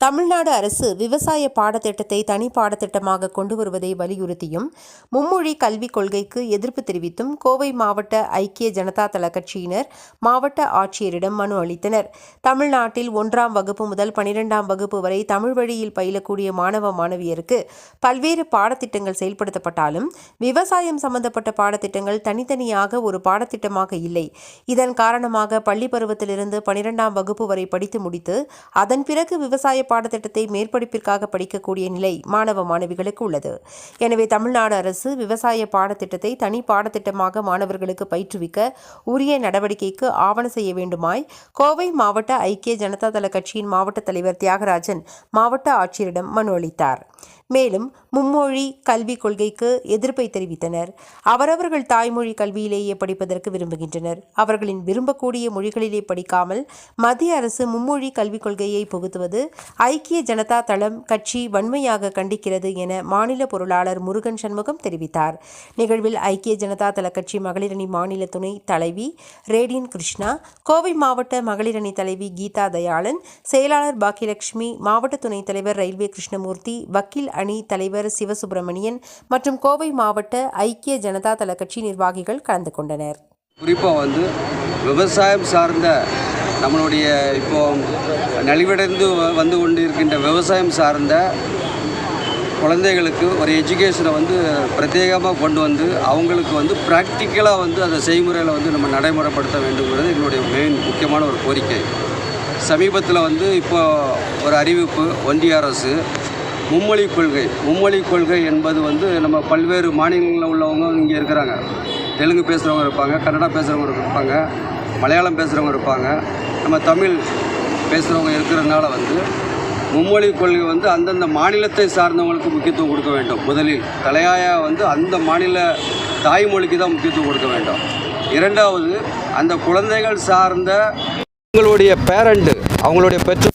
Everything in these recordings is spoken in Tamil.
தமிழ்நாடு அரசு விவசாய பாடத்திட்டத்தை தனி பாடத்திட்டமாக கொண்டு வருவதை வலியுறுத்தியும் மும்மொழி கல்விக் கொள்கைக்கு எதிர்ப்பு தெரிவித்தும் கோவை மாவட்ட ஐக்கிய ஜனதா தள கட்சியினர் மாவட்ட ஆட்சியரிடம் மனு அளித்தனர். தமிழ்நாட்டில் ஒன்றாம் வகுப்பு முதல் பனிரெண்டாம் வகுப்பு வரை தமிழ் வழியில் பயிலக்கூடிய மாணவ மாணவியருக்கு பல்வேறு பாடத்திட்டங்கள் செயல்படுத்தப்பட்டாலும் விவசாயம் சம்பந்தப்பட்ட பாடத்திட்டங்கள் தனித்தனியாக ஒரு பாடத்திட்டமாக இல்லை. இதன் காரணமாக பள்ளி பருவத்திலிருந்து பனிரெண்டாம் வகுப்பு வரை படித்து முடித்து அதன் பிறகு விவசாய பாடத்திட்டத்தை மேற்படிப்பிற்காக படிக்கக்கூடிய நிலை மாணவ மாணவிகளுக்கு உள்ளது. எனவே தமிழ்நாடு அரசு விவசாய பாடத்திட்டத்தை தனி பாடத்திட்டமாக மாணவர்களுக்கு பயிற்றுவிக்க உரிய நடவடிக்கைக்கு ஆவண செய்ய வேண்டுமாய் கோவை மாவட்ட ஐக்கிய ஜனதா தள கட்சியின் மாவட்ட தலைவர் தியாகராஜன் மாவட்ட ஆட்சியரிடம் மனு அளித்தார். மேலும் மும்மொழி கல்விக் கொள்கைக்கு எதிர்ப்பை தெரிவித்தனர். அவரவர்கள் தாய்மொழி கல்வியிலேயே படிப்பதற்கு விரும்புகின்றனர். அவர்களின் விரும்பக்கூடிய மொழிகளிலே படிக்காமல் மத்திய அரசு மும்மொழி கல்விக் கொள்கையை புகுத்துவது ஐக்கிய ஜனதா தளம் கட்சி வன்மையாக கண்டிக்கிறது என மாநில பொருளாளர் முருகன் சண்முகம் தெரிவித்தார். நிகழ்வில் ஐக்கிய ஜனதா தள கட்சி மகளிரணி மாநில துணை தலைவி ரேடியன் கிருஷ்ணா கோவை மாவட்ட மகளிரணி தலைவி கீதா தயாளன் செயலாளர் பாக்கியலட்சுமி மாவட்ட துணைத் தலைவர் ரயில்வே கிருஷ்ணமூர்த்தி வக்கீல் அணி தலைவர் சிவசுப்பிரமணியன் மற்றும் கோவை மாவட்ட ஐக்கிய ஜனதா தள கட்சி நிர்வாகிகள் கலந்து கொண்டனர். குறிப்பாக வந்து விவசாயம் சார்ந்த நம்மளுடைய இப்போ நலிவடைந்து வ- வந்து கொண்டு இருக்கின்ற விவசாயம் சார்ந்த குழந்தைகளுக்கு ஒரு எஜுகேஷனை வந்து பிரத்யேகமாக கொண்டு வந்து அவங்களுக்கு வந்து ப்ராக்டிக்கலாக வந்து அந்த செய்முறையில் வந்து நம்ம நடைமுறைப்படுத்த வேண்டுங்கிறது எங்களுடைய மெயின் முக்கியமான ஒரு கோரிக்கை. சமீபத்தில் வந்து இப்போ ஒரு அறிவிப்பு ஒன்றிய அரசு மும்மொழி கொள்கை. மும்மொழி கொள்கை என்பது வந்து நம்ம பல்வேறு மாநிலங்களில் உள்ளவங்க இங்கே இருக்கிறாங்க. தெலுங்கு பேசுகிறவங்க இருப்பாங்க கன்னடா பேசுகிறவங்க இருப்பாங்க மலையாளம் பேசுகிறவங்க இருப்பாங்க. நம்ம தமிழ் பேசுகிறவங்க இருக்கிறதுனால வந்து மும்மொழி கொள்கை வந்து அந்தந்த மாநிலத்தை சார்ந்தவங்களுக்கு முக்கியத்துவம் கொடுக்க வேண்டும். முதலில் தலையாய வந்து அந்த மாநில தாய்மொழிக்கு தான் முக்கியத்துவம் கொடுக்க வேண்டும். இரண்டாவது அந்த குழந்தைகள் சார்ந்த அவங்களுடைய பேரண்ட்டு அவங்களுடைய பெற்று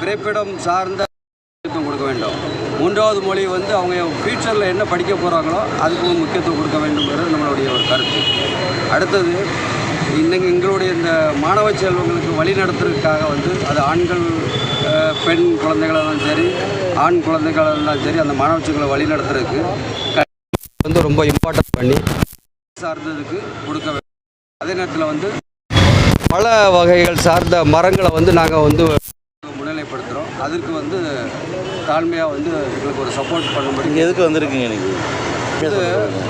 பிறப்பிடம் சார்ந்த முக்கியத்துவம் கொடுக்க வேண்டும். மூன்றாவது மொழி வந்து அவங்க ஃப்யூச்சரில் என்ன படிக்க போகிறாங்களோ அதுக்கு முக்கியத்துவம் கொடுக்க வேண்டும்ங்கிறது நம்மளுடைய ஒரு கருத்து. அடுத்தது இன்னைக்கு எங்களுடைய இந்த மாணவ செல்வங்களுக்கு வழி நடத்துறதுக்காக வந்து அது ஆண்கள் பெண் குழந்தைகளாக இருந்தாலும் சரி ஆண் குழந்தைகளாக இருந்தாலும் சரி அந்த மாணவ செல்வங்களை வழி நடத்துறதுக்கு வந்து ரொம்ப இம்பார்ட்டன்ட் பண்ணி சார்ந்ததுக்கு கொடுக்க வேண்டும். அதே நேரத்தில் வந்து பல வகைகள் சார்ந்த மரங்களை வந்து நாங்கள் வந்து அதற்கு வந்து தாழ்மையாக வந்து எங்களுக்கு ஒரு சப்போர்ட் பண்ணும்படி நீங்கள் எதுக்கு வந்திருக்கீங்க இன்னைக்கு வந்து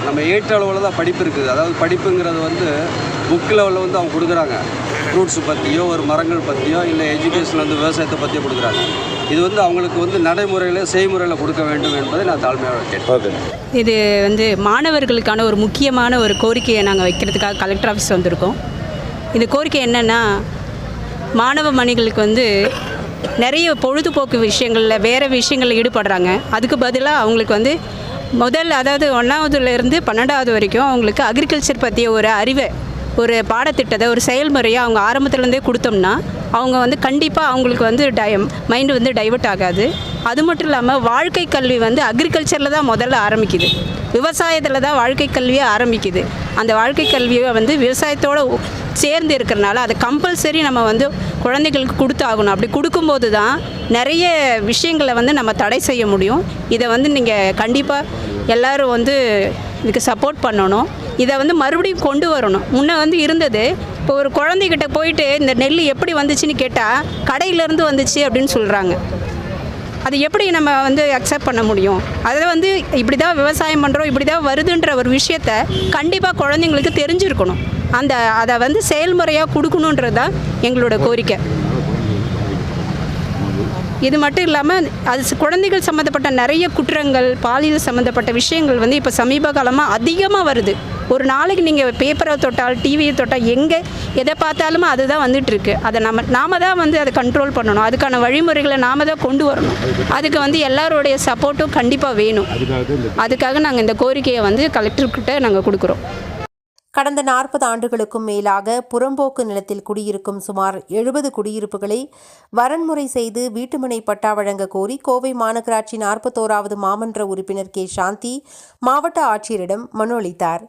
நம்ம ஏற்ற அளவில் தான் படிப்பு இருக்குது. அதாவது படிப்புங்கிறது வந்து புக் லெவலில் வந்து அவங்க கொடுக்குறாங்க. ஃப்ரூட்ஸ் பற்றியோ ஒரு மரங்கள் பற்றியோ இல்லை எஜுகேஷனில் வந்து விவசாயத்தை பற்றியோ கொடுக்குறாங்க. இது வந்து அவங்களுக்கு வந்து நடைமுறையில் செய்முறையில் கொடுக்க வேண்டும் என்பதை நான் தாழ்மையாக கேட்டேன் இது வந்து மாணவர்களுக்கான ஒரு முக்கியமான ஒரு கோரிக்கையை நாங்கள் வைக்கிறதுக்காக கலெக்டர் ஆஃபீஸ் வந்திருக்கோம். இந்த கோரிக்கை என்னென்னா மாணவ மணிகளுக்கு வந்து நிறைய பொழுதுபோக்கு விஷயங்களில் வேறு விஷயங்களில் ஈடுபடுறாங்க. அதுக்கு பதிலாக அவங்களுக்கு வந்து முதல் அதாவது ஒன்றாவதுலேருந்து பன்னெண்டாவது வரைக்கும் அவங்களுக்கு அக்ரிகல்ச்சர் பற்றிய ஒரு அறிவை ஒரு பாடத்திட்டத்தை ஒரு செயல்முறையை அவங்க ஆரம்பத்துலேருந்தே கொடுத்தோம்னா அவங்க வந்து கண்டிப்பாக அவங்களுக்கு வந்து டை மைண்டு வந்து டைவெர்ட் ஆகாது. அது மட்டும் இல்லாமல் வாழ்க்கை கல்வி வந்து அக்ரிகல்ச்சரில் தான் முதல்ல ஆரம்பிக்குது. விவசாயத்தில் தான் வாழ்க்கை கல்வியே ஆரம்பிக்குது. அந்த வாழ்க்கை கல்வியை வந்து விவசாயத்தோடு சேர்ந்து இருக்கிறனால அதை கம்பல்சரி நம்ம வந்து குழந்தைகளுக்கு கொடுத்தாகணும் அப்படி கொடுக்கும்போது தான் நிறைய விஷயங்களை வந்து நம்ம தடை செய்ய முடியும். இதை வந்து நீங்கள் கண்டிப்பாக எல்லோரும் வந்து இதுக்கு சப்போர்ட் பண்ணணும். இதை வந்து மறுபடியும் கொண்டு வரணும். முன்னே வந்து இருந்தது இப்போ ஒரு குழந்தைகிட்ட போயிட்டு இந்த நெல் எப்படி வந்துச்சுன்னு கேட்டால் கடையிலேருந்து வந்துச்சு அப்படின்னு சொல்கிறாங்க அது எப்படி நம்ம வந்து அக்செப்ட் பண்ண முடியும்? அதை வந்து இப்படி தான் விவசாயம் பண்ணுறோம் இப்படி தான் வருதுன்ற ஒரு விஷயத்த கண்டிப்பாக குழந்தைங்களுக்கு தெரிஞ்சிருக்கணும். அந்த அதை வந்து செயல்முறையாக கொடுக்கணுன்றது தான் எங்களோட கோரிக்கை. இது மட்டும் இல்லாமல் அது குழந்தைகள் சம்மந்தப்பட்ட நிறைய குற்றங்கள் பாலியல் சம்மந்தப்பட்ட விஷயங்கள் வந்து இப்போ சமீப காலமாக அதிகமாக வருது. ஒரு நாளைக்கு நீங்கள் பேப்பரை தொட்டால் டிவியை தொட்டால் எங்கே எதை பார்த்தாலுமே அதுதான் வந்துட்டு இருக்கு அதை நம்ம நாம தான் வந்து அதை கண்ட்ரோல் பண்ணணும். அதுக்கான வழிமுறைகளை நாம தான் கொண்டு வரணும். அதுக்கு வந்து எல்லாருடைய சப்போர்ட்டும் கண்டிப்பாக வேணும். அதுக்காக நாங்கள் இந்த கோரிக்கையை வந்து கலெக்டர்கிட்ட நாங்கள் கொடுக்குறோம். கடந்த நாற்பது ஆண்டுகளுக்கும் மேலாக புறம்போக்கு நிலத்தில் குடியிருக்கும் சுமார் எழுபது குடியிருப்புகளை வரன்முறை செய்து வீட்டுமனை பட்டா வழங்க கோரி கோவை மாநகராட்சி நாற்பத்தோராவது மாமன்ற உறுப்பினர் கே. சாந்தி மாவட்ட ஆட்சியரிடம் மனு அளித்தார்.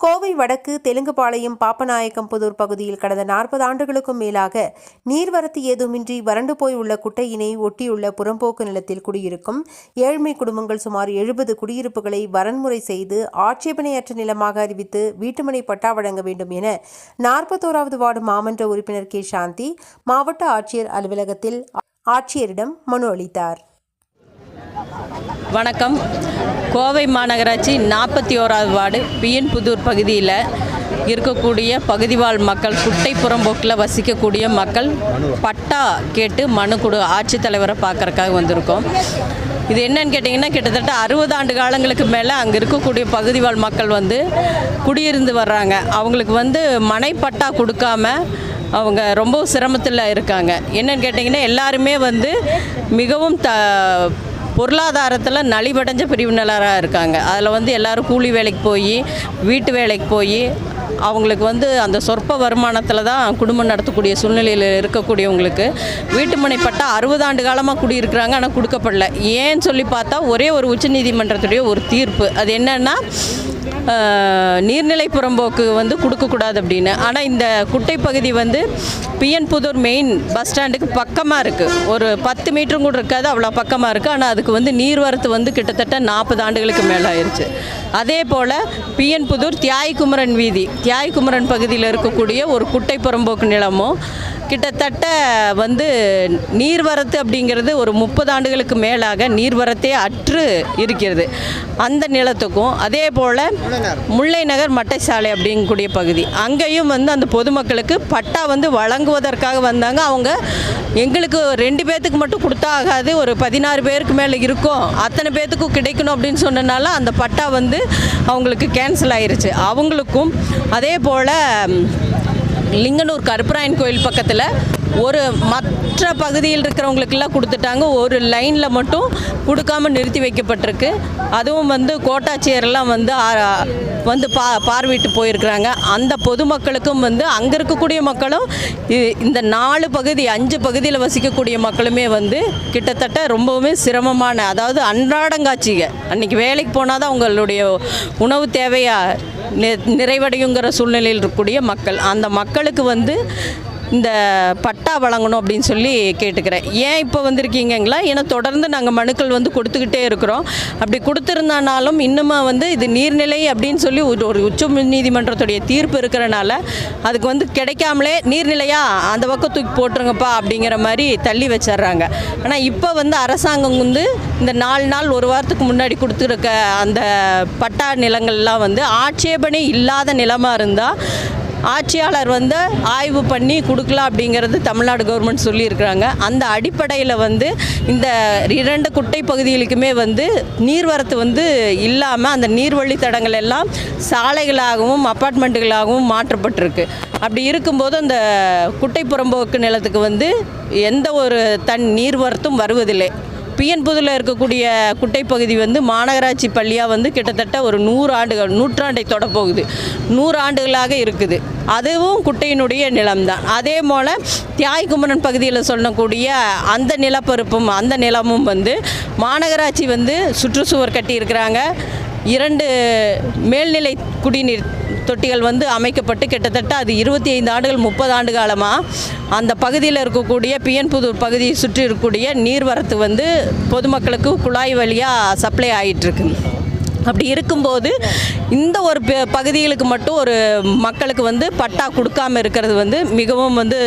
கோவை வடக்கு தெலுங்குபாளையம் பாப்பநாயக்கம் புதூர் பகுதியில் கடந்த நாற்பது ஆண்டுகளுக்கும் மேலாக நீர்வரத்து ஏதுமின்றி வறண்டு போய் உள்ள குட்டையினை ஒட்டியுள்ள புறம்போக்கு நிலத்தில் குடியிருக்கும் ஏழ்மை குடும்பங்கள் சுமார் எழுபது குடியிருப்புகளை வரன்முறை செய்து ஆட்சேபனையற்ற நிலமாக அறிவித்து வீட்டுமனை பட்டா வழங்க வேண்டும் என நாற்பத்தோராவது வார்டு மாமன்ற உறுப்பினர் கே. சாந்தி மாவட்ட ஆட்சியர் அலுவலகத்தில் ஆட்சியரிடம் மனு அளித்தார். வணக்கம். கோவை மாநகராட்சி நாற்பத்தி ஓராவது வார்டு பிஎன் புதூர் பகுதியில் இருக்கக்கூடிய பகுதிவாழ் மக்கள் குட்டை புறம்போக்கில் வசிக்கக்கூடிய மக்கள் பட்டா கேட்டு மனு கொடு ஆட்சித்தலைவரை பார்க்குறக்காக வந்திருக்கோம். இது என்னன்னு கேட்டிங்கன்னா கிட்டத்தட்ட அறுபது ஆண்டு காலங்களுக்கு மேலே அங்கே இருக்கக்கூடிய பகுதிவாழ் மக்கள் வந்து குடியிருந்து வர்றாங்க. அவங்களுக்கு வந்து மனை பட்டா கொடுக்காம அவங்க ரொம்ப சிரமத்தில் இருக்காங்க. என்னன்னு கேட்டிங்கன்னா எல்லாருமே வந்து மிகவும் த பொருளாதாரத்தில் நலிவடைஞ்ச பிரிவினராக இருக்காங்க. அதில் வந்து எல்லாரும் கூலி வேலைக்கு போய் வீட்டு வேலைக்கு போய் அவங்களுக்கு வந்து அந்த சொற்ப வருமானத்தில் தான் குடும்பம் நடத்தக்கூடிய சூழ்நிலையில் இருக்கக்கூடியவங்களுக்கு வீட்டுமனை பட்டா அறுபது ஆண்டு காலமாக குடியிருக்கிறாங்க ஆனால் கொடுக்கப்படல. ஏன்னு சொல்லி பார்த்தா ஒரே ஒரு உச்சநீதிமன்றத்துடைய ஒரு தீர்ப்பு. அது என்னன்னா நீர்நிலை புறம்போக்கு வந்து கொடுக்கக்கூடாது அப்படின்னு. ஆனால் இந்த குட்டை பகுதி வந்து பிஎன் புதூர் மெயின் பஸ் ஸ்டாண்டுக்கு பக்கமாக இருக்குது ஒரு பத்து மீட்டரும் கூட இருக்காது அவ்வளோ பக்கமாக இருக்குது ஆனால் அதுக்கு வந்து நீர்வரத்து வந்து கிட்டத்தட்ட நாற்பது ஆண்டுகளுக்கு மேலே ஆயிடுச்சு அதே போல் பிஎன் புதூர் தியாய்குமரன் வீதி தியாய்குமரன் பகுதியில் இருக்கக்கூடிய ஒரு குட்டை புறம்போக்கு நிலமும் கிட்டத்தட்ட வந்து நீர்வரத்து அப்படிங்கிறது ஒரு முப்பது ஆண்டுகளுக்கு மேலாக நீர்வரத்தே அற்று இருக்கிறது. அந்த நிலத்துக்கும் அதே போல் முல்லை நகர் மட்டைச்சாலை அப்படிங்கக்கூடிய பகுதி. அங்கேயும் வந்து அந்த பொதுமக்களுக்கு பட்டா வந்து வழங்குவதற்காக வந்தாங்க. அவங்க எங்களுக்கு ரெண்டு பேர்த்துக்கு மட்டும் கொடுத்தா ஆகாது ஒரு பதினாறு பேருக்கு மேலே இருக்கும். அத்தனை பேர்த்துக்கும் கிடைக்கணும் அப்படின்னு சொன்னனால அந்த பட்டா வந்து அவங்களுக்கு கேன்சல் ஆயிருச்சு. அவங்களுக்கும் அதே போல் லிங்கனூர் கருப்பராயன் கோயில் பக்கத்தில் ஒரு மற்ற பகுதியில் இருக்கிறவங்களுக்கெல்லாம் கொடுத்துட்டாங்க. ஒரு லைனில் மட்டும் கொடுக்காம நிறுத்தி வைக்கப்பட்டிருக்கு. அதுவும் வந்து கோட்டாட்சியரெல்லாம் வந்து வந்து பா பார்வையிட்டு போயிருக்கிறாங்க. அந்த பொதுமக்களுக்கும் வந்து அங்கே இருக்கக்கூடிய மக்களும் இ- இந்த நாலு பகுதி அஞ்சு பகுதியில் வசிக்கக்கூடிய மக்களுமே வந்து கிட்டத்தட்ட ரொம்பவுமே சிரமமான அதாவது அன்றாடங்காட்சிக. அன்றைக்கி வேலைக்கு போனால் தான் அவங்களுடைய உணவு தேவையாக நிறைவடையுங்கிற சூழ்நிலையில் இருக்கக்கூடிய மக்கள். அந்த மக்களுக்கு வந்து இந்த பட்டா வழங்கணும் அப்படின்னு சொல்லி கேட்டுக்கிறேன். ஏன் இப்போ வந்திருக்கீங்களா ஏன்னா தொடர்ந்து நாங்கள் மனுக்கள் வந்து கொடுத்துக்கிட்டே இருக்கிறோம். அப்படி கொடுத்துருந்தானாலும் இன்னுமா வந்து இது நீர்நிலை அப்படின்னு சொல்லி ஒரு ஒரு உச்ச நீதிமன்றத்துடைய தீர்ப்பு இருக்கிறனால அதுக்கு வந்து கிடைக்காமலே நீர்நிலையா அந்த பக்கம் தூக்கி போட்டுருங்கப்பா அப்படிங்கிற மாதிரி தள்ளி வச்சிடுறாங்க. ஆனால் இப்போ வந்து அரசாங்கம் வந்து இந்த நாலு நாள் ஒரு வாரத்துக்கு முன்னாடி கொடுத்துருக்க அந்த பட்டா நிலங்கள்லாம் வந்து ஆட்சேபனை இல்லாத நிலமாக இருந்தால் ஆட்சியாளர் வந்து ஆய்வு பண்ணி கொடுக்கலாம் அப்படிங்கிறது தமிழ்நாடு கவர்மெண்ட் சொல்லியிருக்கிறாங்க. அந்த அடிப்படையில் வந்து இந்த இரண்டு குட்டை பகுதிகளுக்குமே வந்து நீர்வரத்து வந்து இல்லாமல் அந்த நீர்வழி தடங்கள் எல்லாம் சாலைகளாகவும் அப்பார்ட்மெண்ட்டுகளாகவும் மாற்றப்பட்டிருக்கு. அப்படி இருக்கும்போது அந்த குட்டை புறம்போக்கு நிலத்துக்கு வந்து எந்த ஒரு தன் நீர்வரத்தும் வருவதில்லை. பிஎன்புதில் இருக்கக்கூடிய இருக்கக்கூடிய குட்டைப்பகுதி வந்து மாநகராட்சி பள்ளியாக வந்து கிட்டத்தட்ட ஒரு நூறு ஆண்டுகள் நூற்றாண்டை தொடப்போகுது. நூறு ஆண்டுகளாக இருக்குது. அதுவும் குட்டையினுடைய நிலம்தான். அதே போல் தியாய்குமரன் பகுதியில் சொல்லக்கூடிய அந்த நிலப்பரப்பும் அந்த நிலமும் வந்து மாநகராட்சி வந்து சுற்றுச்சுவர் கட்டியிருக்கிறாங்க. இரண்டு மேல்நிலை குடிநீர் தொட்டிகள் வந்து அமைக்கப்பட்டு கிட்டத்தட்ட அது இருபத்தி ஐந்து ஆண்டுகள் முப்பது ஆண்டு காலமாக அந்த பகுதியில் இருக்கக்கூடிய பியன்புதூர் பகுதியை சுற்றி இருக்கக்கூடிய நீர்வரத்து வந்து பொதுமக்களுக்கு குழாய் வழியாக சப்ளை ஆகிட்டுருக்கு அப்படி இருக்கும்போது இந்த ஒரு பகுதிகளுக்கு மட்டும் ஒரு மக்களுக்கு வந்து பட்டா கொடுக்காம இருக்கிறது வந்து மிகவும் வந்து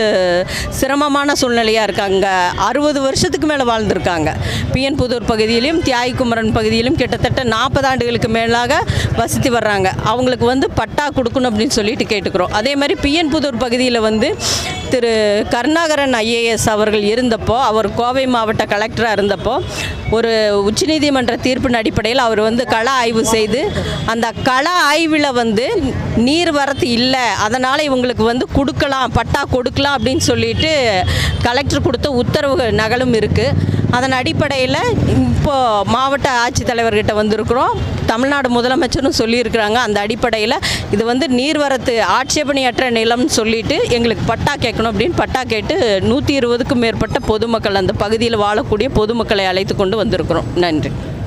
சிரமமான சூழ்நிலையாக இருக்காங்க அறுபது வருஷத்துக்கு மேலே வாழ்ந்திருக்காங்க. பிஎன் புதூர் பகுதியிலும் தியாய்குமரன் பகுதியிலும் கிட்டத்தட்ட நாற்பது ஆண்டுகளுக்கு மேலாக வசித்து வர்றாங்க. அவங்களுக்கு வந்து பட்டா கொடுக்கணும் அப்படின்னு சொல்லிட்டு கேட்டுக்கிறோம். அதே மாதிரி பிஎன் புதூர் பகுதியில் வந்து திரு கருணாகரன் ஐஏஎஸ் அவர்கள் இருந்தப்போ அவர் கோவை மாவட்ட கலெக்டராக இருந்தப்போ ஒரு உச்சநீதிமன்ற தீர்ப்பின் அடிப்படையில் அவர் வந்து கள ஆய்வு செய்து அந்த கள ஆய்வில் வந்து நீர் வரத்து இல்லை அதனால் இவங்களுக்கு வந்து கொடுக்கலாம் பட்டா கொடுக்கலாம் அப்படின்னு சொல்லிட்டு கலெக்டர் கொடுத்த உத்தரவு நகலும் இருக்குது அதன் அடிப்படையில் இப்போது மாவட்ட ஆட்சித்தலைவர்கிட்ட வந்திருக்கிறோம். தமிழ்நாடு முதலமைச்சரும் சொல்லியிருக்கிறாங்க. அந்த அடிப்படையில் இது வந்து நீர்வரத்து ஆட்சேபணையற்ற நிலம்னு சொல்லிட்டு எங்களுக்கு பட்டா கேட்கணும் அப்படின்னு பட்டா கேட்டு நூற்றி இருபதுக்கும் மேற்பட்ட பொதுமக்கள் அந்த பகுதியில் வாழக்கூடிய பொதுமக்களை அழைத்து கொண்டு வந்திருக்கிறோம். நன்றி.